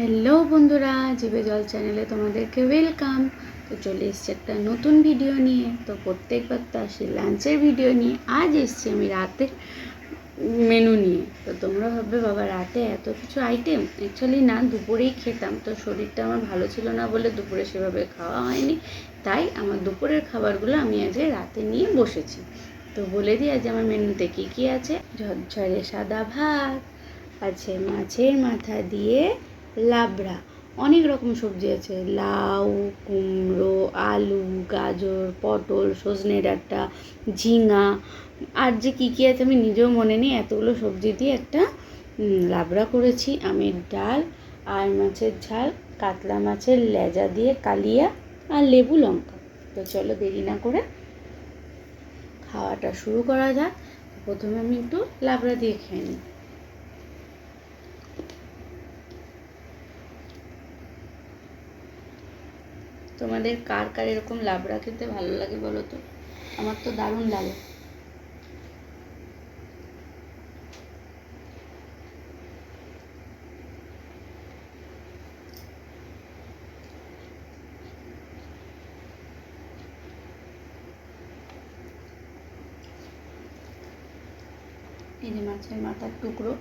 Hello বন্ধুরা, জিবে জল চ্যানেলে তোমাদেরকে ওয়েলকাম তো চলে এসছে একটা নতুন ভিডিও নিয়ে। তো প্রত্যেকবার তো আসি লাঞ্চের ভিডিও নিয়ে। আজ এসছি আমি রাতের মেনু নিয়ে। তো তোমরা ভাববে, বাবা, রাতে এত কিছু আইটেম অ্যাকচুয়ালি না, দুপুরেই খেতাম। তো শরীরটা আমার ভালো ছিল না বলে দুপুরে সেভাবে খাওয়া হয়নি। তাই আমার দুপুরের খাবারগুলো আমি আজকে রাতে নিয়ে বসেছি। তো বলে দিই, আজ আমার মেনুতে কী কী আছে? ঝরঝরে সাদা ভাত, আছে মাছের মাথা দিয়ে লাবড়া, অনেক রকম সবজি আছে। লাউ, কুমড়ো, আলু, গাজর, পটল, সজনে ডাঁটা, ঝিঙা, আর যে কী কী আছে আমি নিজেও মনে নেই। এতগুলো সবজি দিয়ে একটা লাবড়া করেছি। আমের ডাল আর মাছের ঝাল, কাতলা মাছের লেজা দিয়ে কালিয়া আর লেবু লঙ্কা। তো চলো দেরি না করে খাওয়াটা শুরু করা যাক। প্রথমে আমি একটু লাবড়া দিয়ে খেয়ে নিই। তোমাদের কার কার এরকম লাবড়া খেতে ভালো লাগে বলো তো? আমার তো দারুণ লাগে। মাছের মাথার টুকরো।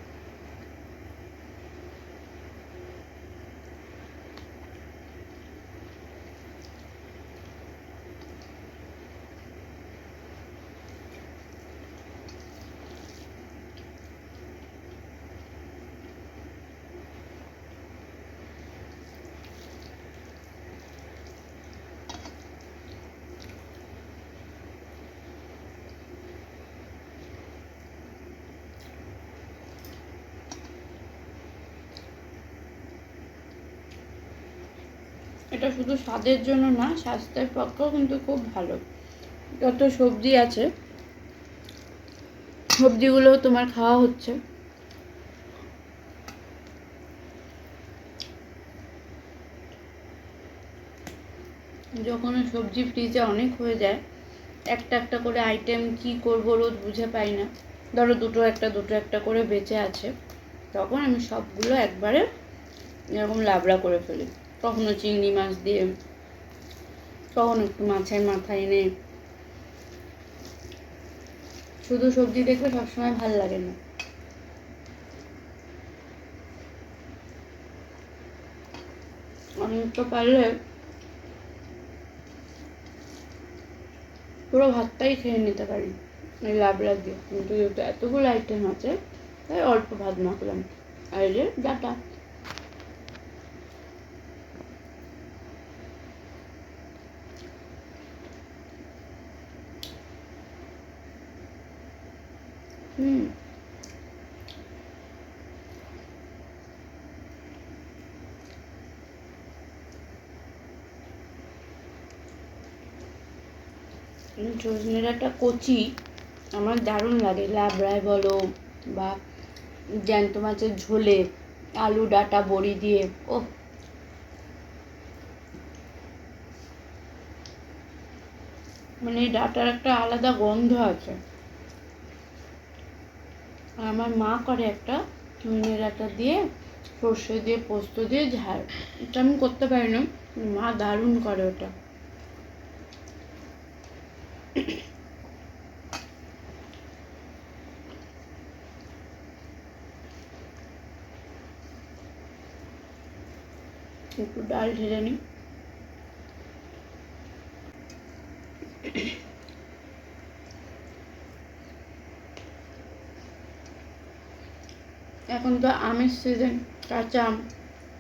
এটা শুধু স্বাদের জন্য না, স্বাস্থ্যের পক্ষেও কিন্তু খুব ভালো। যত সবজি আছে সবজিগুলোও তোমার খাওয়া হচ্ছে। যখন সবজি ফ্রিজে অনেক হয়ে যায়, একটা একটা করে আইটেম কি করব রোজ বুঝে পাই না। ধরো দুটো একটা দুটো একটা করে বেঁচে আছে। তখন আমি সবগুলো একবারে এরকম লাবড়া করে ফেলি। কখনো চিংড়ি মাছ দিয়ে, কখনো একটু মাছের মাথা এনে। শুধু সবজি দেখলে সবসময় ভালো লাগে না। তো পারলে পুরো ভাতটাই খেয়ে নিতে পারি। লাবড়া দিয়ে। কিন্তু এতগুলো আইটেম আছে, তাই অল্প ভাত মাখলাম। আর যে ডাটা। হুম কচি, আমার দারুণ লাগে। লাবড়ায় বলো বা জ্যান্ত মাছের ঝোলে আলু ডাঁটা বড়ি দিয়ে ও মানে ডাঁটার একটা আলাদা গন্ধ আছে। আর আমার মা করে একটা চুইনে ডাঁটা দিয়ে, সর্ষে দিয়ে, পোস্ত দিয়ে, ঝাল। এটা আমি করতে পারি না। মা দারুণ করে ওটা। একটু ডাল ঢেলে নিই। এখন তো আমের সিজন কাঁচা আম।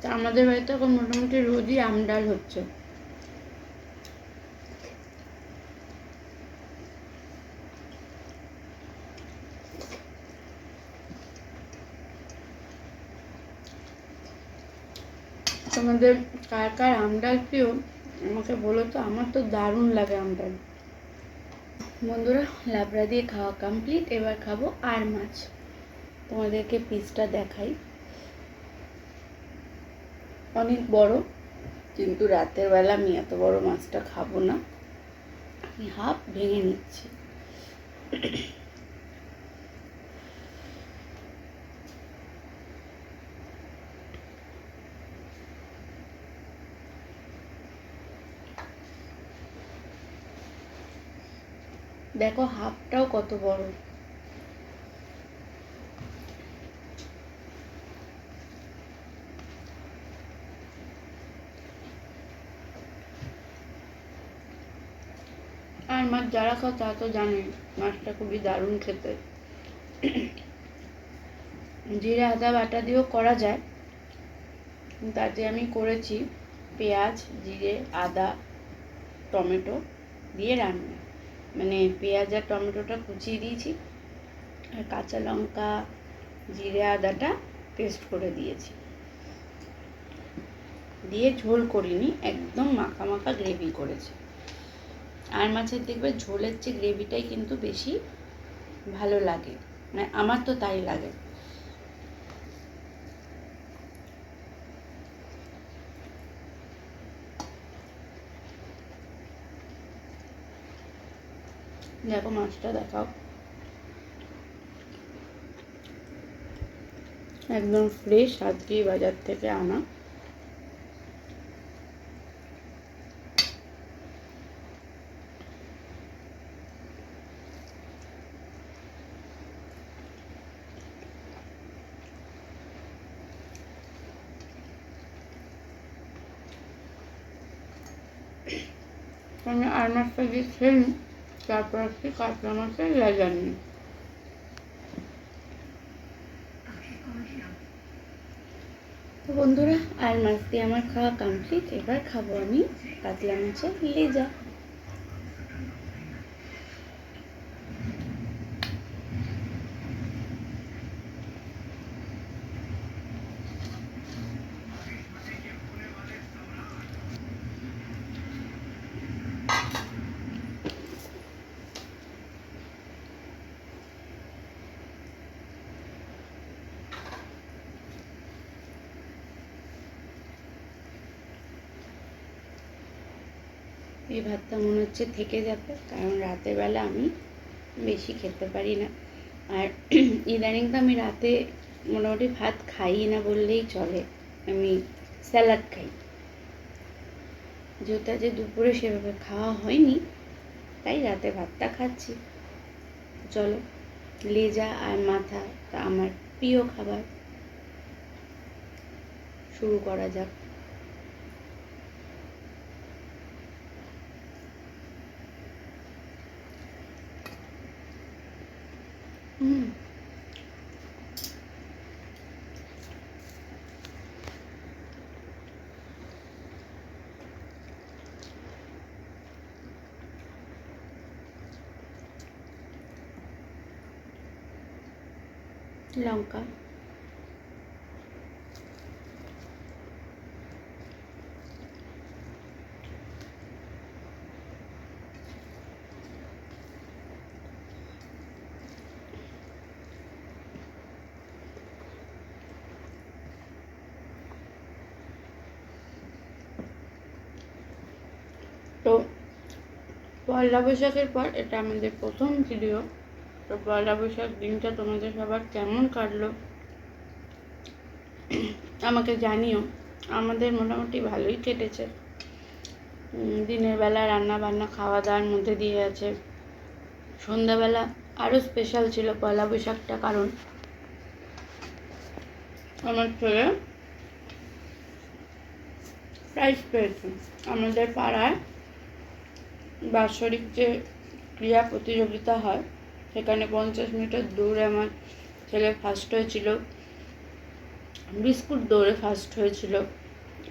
তা আমাদের বাড়িতে এখন মোটামুটি রোজই আম ডাল হচ্ছে। তোমাদের কার কার আম ডাল প্রিয়? আমাকে বলো তো, আমার তো দারুণ লাগে আম ডাল। বন্ধুরা, লাবড়া দিয়ে খাওয়া কমপ্লিট এবার খাব আর মাছ। তোমাদেরকে পিসটা দেখাই। অনেক বড়, কিন্তু রাতের বেলা আমি এত বড় মাছটা খাব না। আমি হাফ ভেঙে নিচ্ছি। দেখো হাফটাও কত বড়। মাছ যারা খাও তা তো জানে, মাছটা খুবই দারুণ খেতে। জিরে, আদা, বাটা দিয়েও করা যায়। তাতে আমি করেছি পেঁয়াজ, জিরে, আদা, টমেটো দিয়ে রান্না। মানে পেঁয়াজ আর টমেটোটা কুচিয়ে দিয়েছি, আর কাঁচা লঙ্কা, জিরে, আদাটা পেস্ট করে দিয়েছি। দিয়ে ঝোল করিনি, একদম মাখা মাখা গ্রেভি করেছি। আর মাছের দেখবে ঝোলের চেয়ে গ্রেভিটাই কিন্তু বেশি ভালো লাগে। মানে আমার তো তাই লাগে। দেখো মাছটা দেখাও। একদম ফ্রেশ আজকেই বাজার থেকে আনা। মাছটা দিয়ে খেয়ে নিই, তারপর হচ্ছে কাতলা মাছের লেজা নিই তো বন্ধুরা, আর মাছ দিয়ে আমার খাওয়া কমপ্লিট এবার খাব আমি কাতলা মাছের লেজা। এই ভাতটা মনে হচ্ছে থেকে যাবে, কারণ রাতের বেলা আমি বেশি খেতে পারি না। আর ইদানিং তো আমি রাতে মোটামুটি ভাত খাই না বললেই চলে, আমি স্যালাড খাই। যেটা যে দুপুরে সেভাবে খাওয়া হয়নি, তাই রাতে ভাতটা খাচ্ছি। চলো, লেজা আর মাথা তা আমার প্রিয় খাবার। শুরু করা যাক। হুম লঙ্কা তো পয়লা বৈশাখের পর, এটা আমাদের প্রথম ভিডিও তো পয়লা বৈশাখ দিনটা তোমাদের সবার কেমন কাটলো? আমাকে জানিও, আমাদের মোটামুটি ভালোই কেটেছে। দিনের বেলা রান্না বান্না খাওয়া দাওয়ার মধ্যে দিয়ে আছে। সন্ধ্যাবেলা আরও স্পেশাল ছিল পয়লা বৈশাখটা, কারণ আমার ছেলে প্রাইজ পেয়েছে। আমাদের পাড়ায় বাৎসরিক যে ক্রীড়া প্রতিযোগিতা হয়, সেখানে পঞ্চাশ মিটার দৌড়ে আমার ছেলে ফার্স্ট হয়েছিল। বিস্কুট দৌড়ে ফার্স্ট হয়েছিল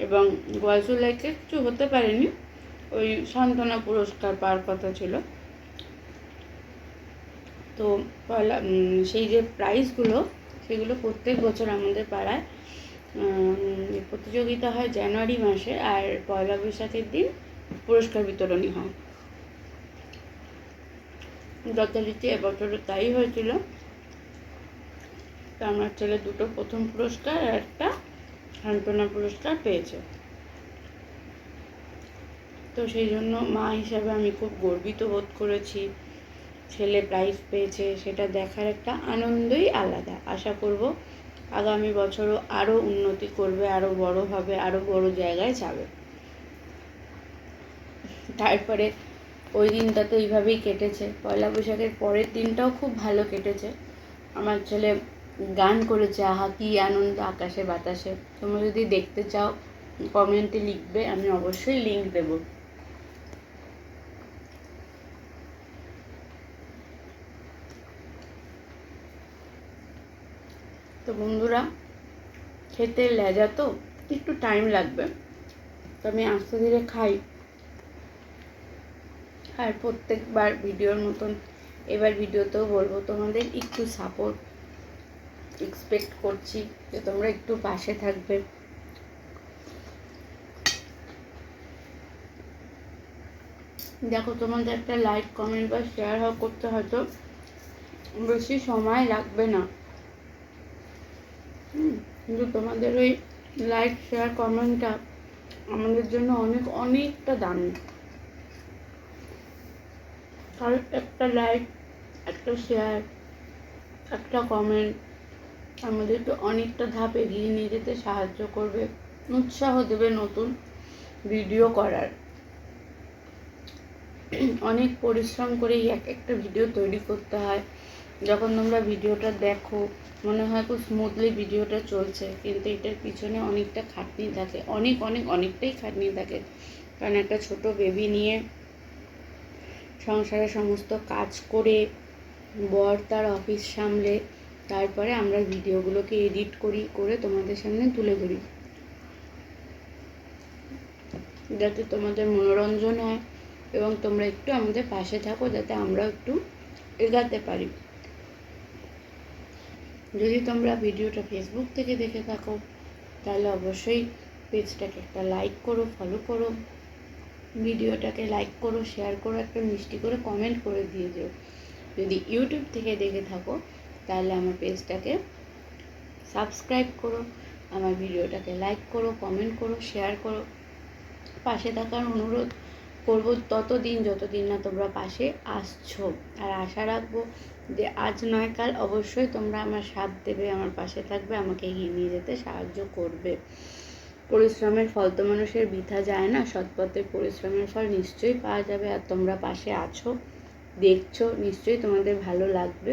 এবং বয়স লাইকে কিছু হতে পারেনি, ওই সান্ত্বনা পুরস্কার পাওয়ার কথা ছিল। তো পয়লা সেই যে প্রাইজগুলো সেগুলো প্রত্যেক বছর আমাদের পাড়ায় প্রতিযোগিতা হয় জানুয়ারি মাসে, আর পয়লা বৈশাখের দিন পুরস্কার বিতরণী হয়। যথারীতি এবছরও তাই হয়েছিল। তো আমার ছেলে দুটো প্রথম পুরস্কার আর একটা সান্ত্বনা পুরস্কার পেয়েছে। তো সেই জন্য মা হিসাবে আমি খুব গর্বিত বোধ করেছি। ছেলে প্রাইজ পেয়েছে, সেটা দেখার একটা আনন্দই আলাদা। আশা করব আগামী বছরও আরও উন্নতি করবে আরও বড় হবে আরও বড় জায়গায় যাবে। তারপরে ওই দিনটা তো এইভাবেই কেটেছে। পয়লা বৈশাখের পরের দিনটাও খুব ভালো কেটেছে। আমার ছেলে গান করেছে, আহা, কি আনন্দ, আকাশে বাতাসে। তোমরা যদি দেখতে চাও, কমেন্টে লিখবে, আমি অবশ্যই লিঙ্ক দেবো। তো বন্ধুরা, খেতে লেজা তো, একটু টাইম লাগবে। তো আমি আস্তে ধীরে খাই। আর প্রত্যেকবার ভিডিওর মতন এবার ভিডিওতেও বলব, তোমাদের একটু সাপোর্ট এক্সপেক্ট করছি যে তোমরা একটু পাশে থাকবে। দেখো, তোমাদের একটা লাইক কমেন্ট বা শেয়ার করতে হয়তো বেশি সময় লাগবে না। কিন্তু তোমাদের ওই লাইক শেয়ার কমেন্টটা আমাদের জন্য অনেক, অনেকটা দামি। কারণ একটা লাইক একটা শেয়ার একটা কমেন্ট আমাদেরকে অনেকটা ধাপ এগিয়ে নিয়ে যেতে সাহায্য করবে, উৎসাহ দেবে নতুন ভিডিও করার। অনেক পরিশ্রম করে এক একটা ভিডিও তৈরি করতে হয়। যখন তোমরা ভিডিওটা দেখো, মনে হয় খুব স্মুথলি ভিডিওটা চলছে, কিন্তু এটার পিছনে অনেকটা খাটনি থাকে। অনেক অনেক, অনেকটাই খাটনি থাকে। কারণ একটা ছোট বেবি নিয়ে সংসারে সমস্ত কাজ করে বর তার অফিস সামলে, তারপরে আমরা ভিডিওগুলোকে এডিট করি, করে তোমাদের সামনে তুলে ধরি। যাতে তোমাদের মনোরঞ্জন হয় এবং তোমরা একটু আমাদের পাশে থাকো, যাতে আমরা একটু এগাতে পারি। যদি তোমরা ভিডিওটা ফেসবুক থেকে দেখে থাকো, তাহলে অবশ্যই পেজটাকে একটা লাইক করো ফলো করো। ভিডিওটাকে লাইক করো শেয়ার করো, একটা মিষ্টি করে কমেন্ট করে দিয়ে যেও। যদি ইউটিউব থেকে দেখে থাকো, তাহলে আমার পেজটাকে সাবস্ক্রাইব করো, আমার ভিডিওটাকে লাইক করো কমেন্ট করো শেয়ার করো। পাশে থাকার অনুরোধ করব, ততদিন, যতদিন না তোমরা পাশে আসছো। আর আশা রাখব যে আজ নয়, কাল অবশ্যই তোমরা আমার সাথ দেবে, আমার পাশে থাকবে, আমাকে এগিয়ে নিয়ে যেতে সাহায্য করবে। পরিশ্রমের ফল তো মানুষের বৃথা যায় না, সৎপথে পরিশ্রমের ফল নিশ্চয়ই পাওয়া যাবে আর তোমরা পাশে আছো, দেখছ, নিশ্চয়ই তোমাদের ভালো লাগবে।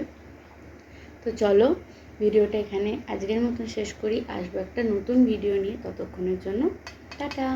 তো চলো ভিডিওটা এখানে আজকের মতন শেষ করি, আসব একটা নতুন ভিডিও নিয়ে ততক্ষণের জন্য, টাটা!